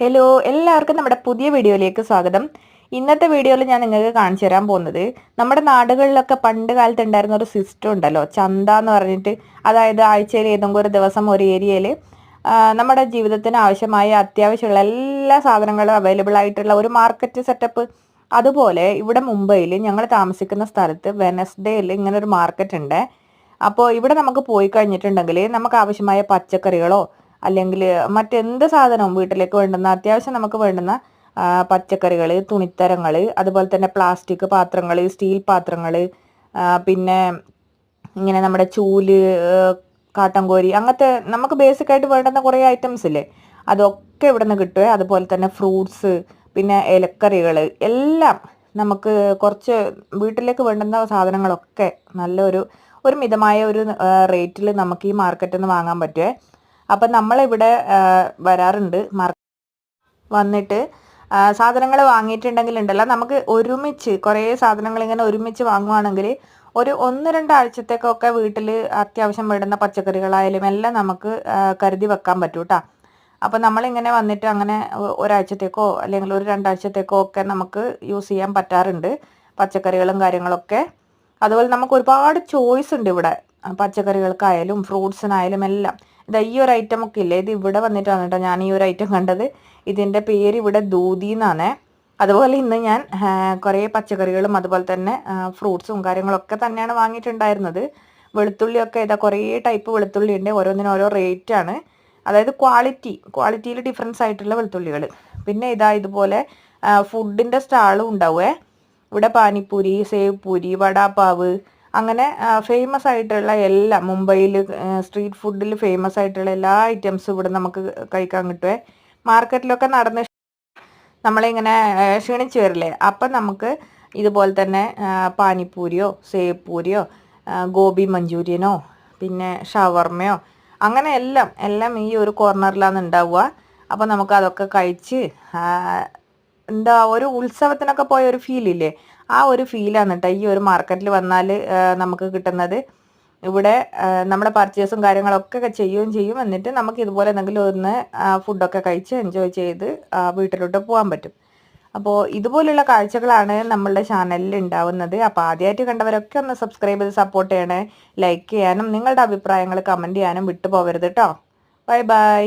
Hello എല്ലാവർക്കും നമ്മുടെ പുതിയ വീഡിയോയിലേക്ക് സ്വാഗതം. ഇന്നത്തെ വീഡിയോയിൽ ഞാൻ നിങ്ങൾക്ക് കാണിച്ചു തരാൻ പോകുന്നത് നമ്മുടെ നാടുകളിലൊക്കെ പണ്ട് കാലത്ത് ഉണ്ടായിരുന്ന ഒരു സിസ്റ്റം ഉണ്ടല്ലോ ചന്ത എന്ന് പറഞ്ഞിട്ട്. അതായത് ആഴ്ചയിൽ ഏതെങ്കിലും ഒരു ദിവസം ഒരു ഏരിയയിൽ നമ്മുടെ ജീവിതത്തിന് ആവശ്യമായ അത്യാവശ്യമുള്ള എല്ലാ സാധനങ്ങളും അവൈലബിൾ ആയിട്ടുള്ള ഒരു മാർക്കറ്റ് സെറ്റപ്പ് അതുപോലെ ഇവിടെ മുംബൈയിൽ ഞങ്ങൾ താമസിക്കുന്ന സ്ഥലത്ത് വെനസ്ഡേയിൽ ഇങ്ങനെ ഒരു മാർക്കറ്റ് ഉണ്ട്. അപ്പോൾ ഇവിടെ നമുക്ക് പോയി കഴിഞ്ഞിട്ടുണ്ടെങ്കിൽ നമുക്ക് ആവശ്യമായ പച്ചക്കറികളോ അല്ലെങ്കിൽ മറ്റെന്ത് സാധനവും വീട്ടിലേക്ക് വേണ്ടുന്ന അത്യാവശ്യം നമുക്ക് വേണ്ടുന്ന പച്ചക്കറികൾ തുണിത്തരങ്ങൾ അതുപോലെ തന്നെ പ്ലാസ്റ്റിക് പാത്രങ്ങൾ സ്റ്റീൽ പാത്രങ്ങൾ പിന്നെ ഇങ്ങനെ നമ്മുടെ ചൂൽ കാട്ടൻകോരി അങ്ങനത്തെ നമുക്ക് ബേസിക് ആയിട്ട് വേണ്ടുന്ന കുറേ ഐറ്റംസ് ഇല്ലേ? അതൊക്കെ ഇവിടെ നിന്ന് കിട്ടുക അതുപോലെ തന്നെ ഫ്രൂട്ട്സ് പിന്നെ ഇലക്കറികൾ എല്ലാം നമുക്ക് കുറച്ച് വീട്ടിലേക്ക് വേണ്ടുന്ന സാധനങ്ങളൊക്കെ നല്ലൊരു ഒരു മിതമായ ഒരു റേറ്റിൽ നമുക്ക് ഈ മാർക്കറ്റിൽ നിന്ന് വാങ്ങാൻ പറ്റുമേ അപ്പം നമ്മളിവിടെ വരാറുണ്ട്? മാർക്കറ്റ് വന്നിട്ട് സാധനങ്ങൾ വാങ്ങിയിട്ടുണ്ടെങ്കിൽ ഉണ്ടല്ലോ. നമുക്ക് ഒരുമിച്ച് കുറേ സാധനങ്ങൾ ഇങ്ങനെ ഒരുമിച്ച് വാങ്ങുവാണെങ്കിൽ ഒരു ഒന്ന് രണ്ടാഴ്ചത്തേക്കൊക്കെ വീട്ടിൽ അത്യാവശ്യം വേണ്ടുന്ന പച്ചക്കറികളായാലും എല്ലാം നമുക്ക് കരുതി വെക്കാൻ പറ്റും കേട്ടോ അപ്പോൾ നമ്മളിങ്ങനെ വന്നിട്ട് അങ്ങനെ ഒരാഴ്ചത്തേക്കോ അല്ലെങ്കിൽ ഒരു രണ്ടാഴ്ചത്തേക്കോ ഒക്കെ നമുക്ക് യൂസ് ചെയ്യാൻ പറ്റാറുണ്ട് പച്ചക്കറികളും കാര്യങ്ങളൊക്കെ. അതുപോലെ നമുക്ക് ഒരുപാട് ചോയ്സ് ഉണ്ട് ഇവിടെ പച്ചക്കറികൾക്കായാലും ഫ്രൂട്ട്സിനായാലും എല്ലാം. ഇതാ ഈ ഒരു ഐറ്റം ഒക്കെ ഇല്ലേ? ഇത് ഇവിടെ വന്നിട്ടാണ് കേട്ടോ ഞാൻ ഈ ഒരു ഐറ്റം കണ്ടത്. ഇതിന്റെ പേര് ഇവിടെ ദൂതി എന്നാണ്. അതുപോലെ ഇന്ന് ഞാൻ കുറേ പച്ചക്കറികളും അതുപോലെ തന്നെ ഫ്രൂട്ട്സും കാര്യങ്ങളൊക്കെ തന്നെയാണ് വാങ്ങിയിട്ടുണ്ടായിരുന്നത്. വെളുത്തുള്ളിയൊക്കെ ഇതാ കുറേ ടൈപ്പ് വെളുത്തുള്ളി ഉണ്ട്. ഓരോന്നിനും ഓരോ റേറ്റാണ് അതായത് ക്വാളിറ്റി ക്വാളിറ്റിയിൽ ഡിഫറൻസ് ആയിട്ടുള്ള വെളുത്തുള്ളികൾ പിന്നെ ഇതാ ഇതുപോലെ ഫുഡിന്റെ സ്റ്റാളും ഉണ്ടാവുമേ ഇവിടെ പാനിപ്പൂരി സേവ് പൂരി വടാപ്പാവ് അങ്ങനെ ഫേമസ് ആയിട്ടുള്ള എല്ലാ മുംബൈയിൽ സ്ട്രീറ്റ് ഫുഡിൽ ഫേമസ് ആയിട്ടുള്ള എല്ലാ ഐറ്റംസും ഇവിടെ നമുക്ക് കഴിക്കാൻ കിട്ടുമേ മാർക്കറ്റിലൊക്കെ നടന്ന് നമ്മളിങ്ങനെ ക്ഷീണിച്ച് വരില്ലേ? അപ്പം നമുക്ക് ഇതുപോലെ തന്നെ പാനിപ്പൂരിയോ സേവ് പൂരിയോ ഗോബി മഞ്ചൂരിയനോ പിന്നെ ഷവർമയോ അങ്ങനെ എല്ലാം എല്ലാം ഈ ഒരു കോർണറിലാണ് ഉണ്ടാവുക. അപ്പോൾ നമുക്ക് അതൊക്കെ കഴിച്ച് എന്താ ഒരു ഉത്സവത്തിനൊക്കെ പോയ ഒരു ഫീലില്ലേ ആ ഒരു ഫീലാണ് കേട്ടോ ഈ ഒരു മാർക്കറ്റിൽ വന്നാൽ നമുക്ക് കിട്ടുന്നത്. ഇവിടെ നമ്മുടെ പർച്ചേസും കാര്യങ്ങളൊക്കെ ചെയ്യുകയും ചെയ്യും. എന്നിട്ട് നമുക്ക് ഇതുപോലെ എന്തെങ്കിലും ഒന്ന് ഫുഡൊക്കെ കഴിച്ച് എൻജോയ് ചെയ്ത് വീട്ടിലോട്ട് പോകാൻ പറ്റും. അപ്പോൾ ഇതുപോലുള്ള കാഴ്ചകളാണ് നമ്മളുടെ ചാനലിൽ ഉണ്ടാവുന്നത്. അപ്പോൾ ആദ്യമായിട്ട് കണ്ടവരൊക്കെ ഒന്ന് സബ്സ്ക്രൈബ് ചെയ്ത് സപ്പോർട്ട് ചെയ്യണേ. ലൈക്ക് ചെയ്യാനും നിങ്ങളുടെ അഭിപ്രായങ്ങൾ കമന്റ് ചെയ്യാനും വിട്ടുപോകരുത് കേട്ടോ ബൈ ബൈ